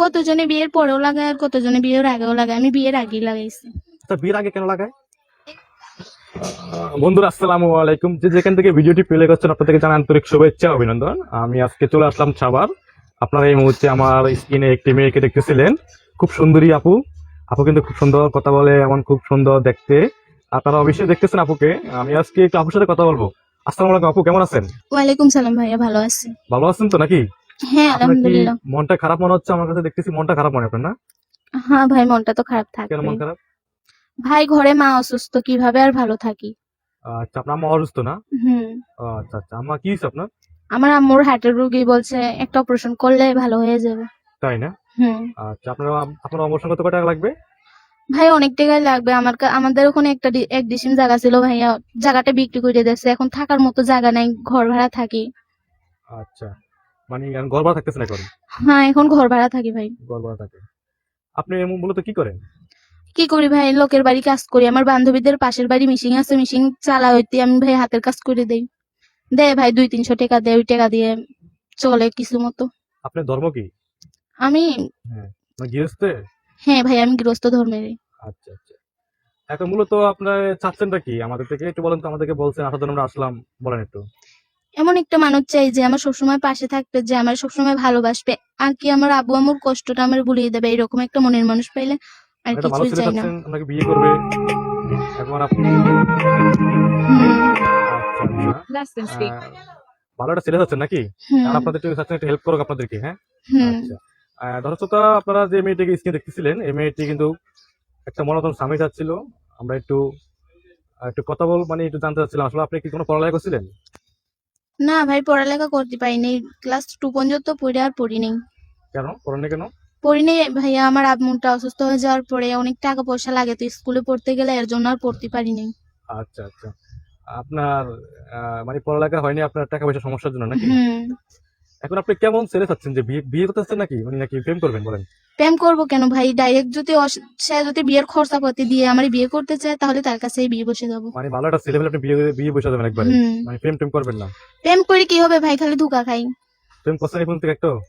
কতজনে বিয়ের পরেও লাগায় আর কতজনে বিয়ের আগেও লাগায়? আমি বিয়ের আগেই লাগাইছি। তা বিয়ের আগে কেন লাগায়? বন্ধুরা আসসালামু আলাইকুম। যে যেখান থেকে ভিডিওটি প্লে করছেন আপনাদেরকে জানাই আন্তরিক শুভেচ্ছা অভিনন্দন। আমি আজকে চলে আসলাম সাবার আপনারা এই মুহূর্তে আমার স্ক্রিনে একটি মেয়েকে দেখতেছিলেন। খুব সুন্দরী আপু। আপু কিন্তু খুব সুন্দর কথা বলে এমন খুব সুন্দর দেখতে। আপনারা অবশ্যই দেখতেছেন আপুকে। আমি আজকে একটু আপুর সাথে কথা বলব। আসসালামু আলাইকুম আপু কেমন আছেন? ওয়ালাইকুম সালাম ভাইয়া ভালো আছি। ভালো আছেন তো নাকি? হ্যাঁ আলহামদুলিল্লাহ। মনটা খারাপ মনে হচ্ছে? আমার কাছে দেখতেছি মনটা খারাপ মনে আপনার না? হ্যাঁ ভাই মনটা তো খারাপ থাকে কেন মন খারাপ? ভাই ঘরে মা অসুস্থ কীভাবে আর ভালো থাকি? আচ্ছা আপনার আম্মা অসুস্থ না? হুম। আচ্ছা আচ্ছা আম্মা কি হয়েছে আপনার? আমার আম্মুর হার্টের রোগী বলছে একটা অপারেশন করলে ভালো হয়ে যাবে। তাই না? হুম। আচ্ছা আপনার আপনার অবসর কত টাকা লাগবে? ভাই অনেক টাকাই লাগবে। আমার আমাদের ওখানে একটা এক ডিসিম জায়গা ছিল ভাইয়া। জায়গাটা বিক্রি করে দিয়েছে। এখন থাকার মতো জায়গা নাই ঘর ভাড়া থাকি। আচ্ছা। মানে এখন ঘর ভাড়া থাকতেছে না এখন? হ্যাঁ এখন ঘর ভাড়া থাকি ভাই। ঘর ভাড়া থাকে। আপনি এমন মূলত কি করেন? কি করি ভাই? লোকের বাড়ি কাজ করি। আমার বান্ধবীদের পাশের বাড়ি মিশিং আছে। মিশিং চালা হইতে আমি ভাই হাতের কাজ করে দেই। দে ভাই দুই তিনশো টাকা দেয়। ওই টাকা দিয়ে চলে কিছু মতো। আপনার ধর্ম কি? আমি মানে গৃহস্থে? হ্যাঁ ভাই আমি গৃহস্থ ধর্মের আচ্ছা আচ্ছা। এখন মূলত আপনার চাচ্ছেনটা কি? আমাদের থেকে একটু বলেন তো আমাদেরকে বলছেন আসার জন্য আমরা আসলাম। বলেন একটু। এমন একটা মানুষ চাই যে আমার সবসময় পাশে থাকবে যে আমার সবসময় ভালোবাসবে। আর কি আমার আব্বু আমার কষ্টটা আমার ভুলিয়ে দেবে এরকম একটা মনের মানুষ পাইলে আর ভালো কিছুই চাই না। আপনাকে বিয়ে করবে। এখন আপনি হুম। আচ্ছা আচ্ছা। আহ, ভালো একটা ছেলে চাচ্ছেন নাকি? আপনাদের একটু হেল্প করুক আপনাদেরকে হ্যাঁ? হুম। আচ্ছা। আপনারা যে মেয়েটিকে স্ক্রিনে দেখতেছিলেন এই মেয়েটি কিন্তু একটা মনোতম স্বামী চাচ্ছিল। আমরা একটু একটু কথা বল মানে একটু জানতে চাচ্ছিলাম আসলে আপনি কি কোনো পড়ালেখা করছিলেন? না ভাই পড়ালেখা করতে পারিনি। ক্লাস টু পর্যন্ত পড়ে আর পড়িনি। কেন? করেন না কেন? পড়িনি ভাইয়া আমার আব্মুটা অসুস্থ হয়ে যাওয়ার পরে অনেক টাকা পয়সা লাগে তো স্কুলে পড়তে গেলে এর জন্য আর পড়তে পারিনি। আচ্ছা আচ্ছা। আপনার মানে পড়ালেখা হয়নি আপনার টাকা পয়সা সমস্যার জন্য নাকি? এখন আপনি কেমন ছেলে চাচ্ছেন? যে বিয়ে বিয়ে করতে নাকি? মানে নাকি প্রেম করবেন বলেন? প্রেম করব কেন ভাই? ডাইরেক্ট যদি সে যদি বিয়ের খরচা খরচাপাতি দিয়ে আমার বিয়ে করতে চায় তাহলে তার কাছেই বিয়ে বসে যাব। মানে ভালো একটা ছেলে আপনি বিয়ে বিয়ে বসে যাবেন একবারে। মানে প্রেম টেম করবেন না। প্রেম করে কি হবে ভাই? খালি ধোকা খাই। প্রেম করছেন এখন থেকে একটু?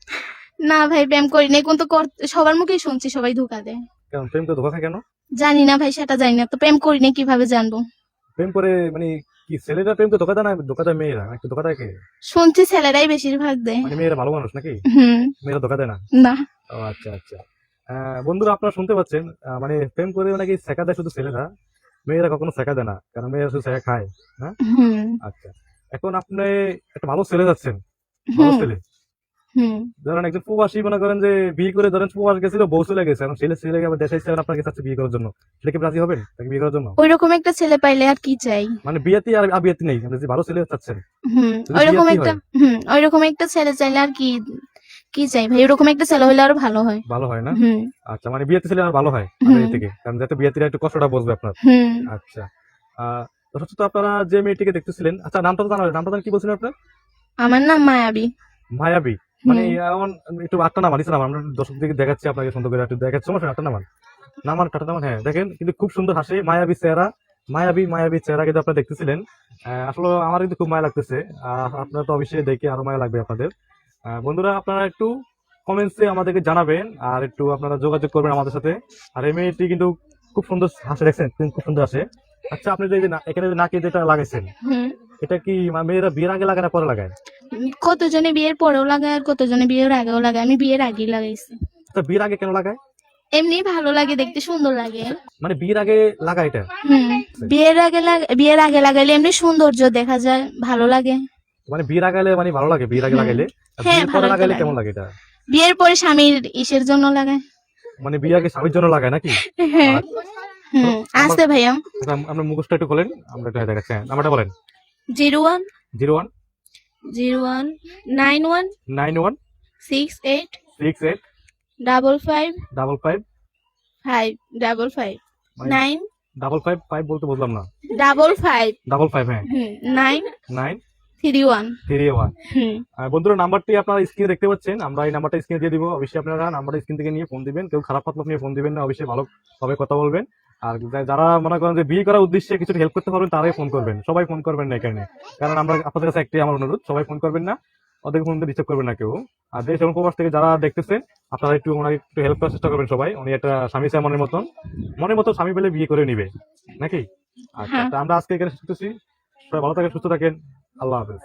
না ভাই প্রেম করি নাই কিন্তু কর- সবার মুখেই শুনছি সবাই ধোকা দেয়। কেন? প্রেম করে ধোকা খায় কেন? জানি না ভাই সেটা জানি না। তো প্রেম করি নাই কীভাবে জানব? প্রেম করে মানে কি ছেলেরা প্রেম ধোকা দেয় না? ধোকা দেয় মেয়েরা। একটু ধোকা দেয় কে? শুনছি ছেলেরাই বেশিরভাগ দেয়। মানে মেয়েরা ভালো মানুষ নাকি? হুম। মেয়েরা ধোকা দেয় না? না। আচ্ছা আচ্ছা। আহ, বন্ধুরা আপনারা শুনতে পাচ্ছেন মানে প্রেম করে নাকি শেখা দেয় শুধু ছেলেরা? মেয়েরা কখনো শেখা দেয় না কারণ মেয়েরা শুধু শেখা খায় হুম। আচ্ছা। এখন আপনি একটা ভালো ছেলে যাচ্ছেন ভালো ছেলে। ধরেন একজন প্রবাসী মনে করেন যে বিয়ে করে ধরেন প্রবাস গেছিল বউ চলে গেছে এখন ছেলে ছেলে আবার দেশে এসে আপনাকে চাচ্ছে বিয়ে করার জন্য। সেটা কি রাজি হবেন? তাকে বিয়ে করার জন্য? ওই রকম একটা ছেলে পাইলে আর কি চাই? মানে বিয়েতে আর বিয়েতে নেই আপনি যে ভালো ছেলে চাচ্ছেন হুম ওই রকম একটা হয়? ওই রকম একটা ছেলে চাইলে আর কি কি চাই ভাই? ওরকম একটা ছেলে হলে আরও ভালো হয়। ভালো হয় না? হুম। আচ্ছা মানে বিয়েতে ছেলে আর ভালো হয়। থেকে। কারণ যাতে বিয়েতে একটু কষ্টটা আপনার। হুম। আচ্ছা। দর্শক তো আপনারা যে মেয়েটিকে দেখতেছিলেন আচ্ছা নামটা তো জানা নামটা জানেন কি বলছিলেন আপনার আমার নাম মায়াবী। মায়াবী? মানে এমন একটু আটটা নামান ইসলাম আমরা দর্শক দিকে দেখাচ্ছি আপনাকে সুন্দর করে একটু দেখাচ্ছি। সমস্যা আটটা নামান। নামান টাটা নামান হ্যাঁ দেখেন কিন্তু খুব সুন্দর হাসে। মায়াবী চেহারা। মায়াবী মায়াবী চেহারা কিন্তু আপনারা দেখতেছিলেন। আসলে আমার কিন্তু খুব মায়া লাগতেছে। আহ, আপনারা তো অবশ্যই দেখে আরও মায়া লাগবে আপনাদের। বন্ধুরা আপনারা একটু কমেন্টসে আমাদেরকে জানাবেন আর একটু আপনারা যোগাযোগ করবেন আমাদের সাথে। আর এই মেয়েটি কিন্তু খুব সুন্দর হাসে দেখছেন খুব সুন্দর হাসে। আচ্ছা আপনি যে এখানে নাকি যেটা লাগাইছেন এটা কি মেয়েরা বিয়ের আগে লাগায় না পরে লাগায়? কতজনে বিয়ের পরেও লাগায় আর কতজনে বিয়ের আগেও লাগায়? আমি বিয়ের আগেই লাগাইছি। তো বিয়ের আগে কেন লাগায়? এমনি ভালো লাগে দেখতে সুন্দর লাগে। মানে বিয়ের আগে লাগায় এটা? হুম। বিয়ের আগে লাগ- বিয়ের আগে লাগাইলে এমনি সৌন্দর্য দেখা যায় ভালো লাগে। মানে বিয়ের আগালে মানে ভালো লাগে বিয়ের আগে লাগাইলে? হ্যাঁ, বিয়ের পরে লাগাইলে কেমন লাগে এটা? বিয়ের পরে স্বামীর ইসের জন্য লাগায়। মানে বিয়ে আগে স্বামীর জন্য লাগায় নাকি? হ্যাঁ। হুম ভাইয়া। আচ্ছা, আপনার মুখোশটা একটু খোলেন আমরা একটু দেখাচ্ছি হ্যাঁ নাম্বারটা বলেন। Zero one. Zero one. Zero one. Nine one. Nine one. Six eight. Six eight. Double five. Double five. Five double five. মানে নাইন। ডাবল ফাইভ ফাইভ বলতে বুঝলাম না। Double five. ডাবল ফাইভ হ্যাঁ। Nine. Nine. Three one. Three one. বন্ধুরা নাম্বারটি আপনারা স্ক্রিনে দেখতে পাচ্ছেন। আমরা এই নাম্বারটা স্ক্রিনে দিয়ে দিব। অবশ্যই আপনারা নাম্বারটা স্ক্রিন থেকে নিয়ে ফোন দিবেন। কেউ খারাপ মতলব নিয়ে ফোন দিবেন না। অবশ্যই ভালোভাবে কথা বলবেন। আর যারা মনে করেন যে বিয়ে করার উদ্দেশ্যে কিছু হেল্প করতে পারবেন তারাই ফোন করবেন। সবাই ফোন করবেন না এখানে। কারণ আমরা আপনাদের কাছে একটাই আমার অনুরোধ সবাই ফোন করবেন না। ওদের ফোন ডিস্টার্ব করবেন না কেউ। আর দেশ এবং প্রবাস থেকে যারা দেখতেছেন আপনারা একটু ওনাকে একটু হেল্প করার চেষ্টা করবেন সবাই। উনি একটা স্বামী চায় মনের মতন। মনের মতো স্বামী পেলে বিয়ে করে নিবে। নাকি? আচ্ছা হ্যাঁ। তা আমরা আজকে এখানে সবাই ভালো থাকেন সুস্থ থাকেন। আল্লাহ হাফেজ।